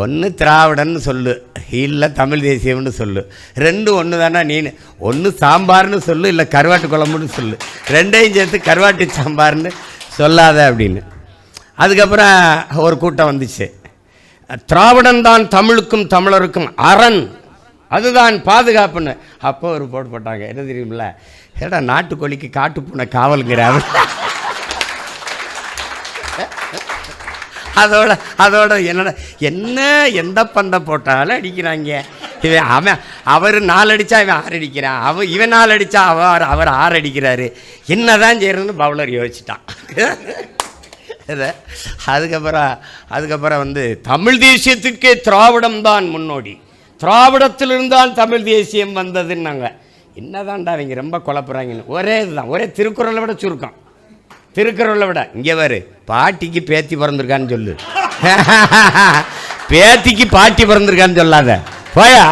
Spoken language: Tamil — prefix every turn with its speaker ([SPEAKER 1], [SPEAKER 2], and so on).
[SPEAKER 1] ஒன்று திராவிடன்னு சொல்லு இல்லை தமிழ் தேசியம்னு சொல்லு. ரெண்டும் ஒன்று தானே நீ? ஒன்று சாம்பார்னு சொல்லு இல்லை கருவாட்டு குழம்புன்னு சொல்லு. ரெண்டையும் சேர்த்து கருவாட்டு சாம்பார்னு சொல்லாத அப்படின்னு. அதுக்கப்புறம் ஒரு கூட்டம் வந்துச்சு. திராவிடன் தான் தமிழுக்கும் தமிழருக்கும் அரண். அதுதான் பாதுகாப்புன்னு. அப்போ ஒரு போட்டு போட்டாங்க. என்ன தெரியுமில்ல? ஏடா நாட்டுக்கோழிக்கு காட்டுப்பூனை காவலுங்கிற அதோட அதோட என்னடா என்ன எந்த பந்தை போட்டாலும் அடிக்கிறாங்க. இவன் அவன் அவர் நாலு அடித்தா இவன் ஆறு அடிக்கிறான் அவன் இவன் நாலு அடித்தா அவர் அவர் ஆறு அடிக்கிறாரு என்னதான் செய்யறதுன்னு பவுலர் யோசிச்சிட்டான். அதுக்கப்புறம் அதுக்கப்புறம் வந்து தமிழ் தேசியத்துக்கே திராவிடம் தான் முன்னோடி. திராவிடத்திலிருந்தான் தமிழ் தேசியம் வந்ததுன்னாங்க. என்னதான்டா அவங்க ரொம்ப குழப்புறாங்கன்னு. ஒரே இதுதான். ஒரே திருக்குறளை விட சுருக்கம். திருக்குறளை விட. இங்கே வரு பாட்டிக்கு பேத்தி பிறந்திருக்கான்னு சொல்லு. பேத்திக்கு பாட்டி பிறந்திருக்கான்னு சொல்லாத. போயா?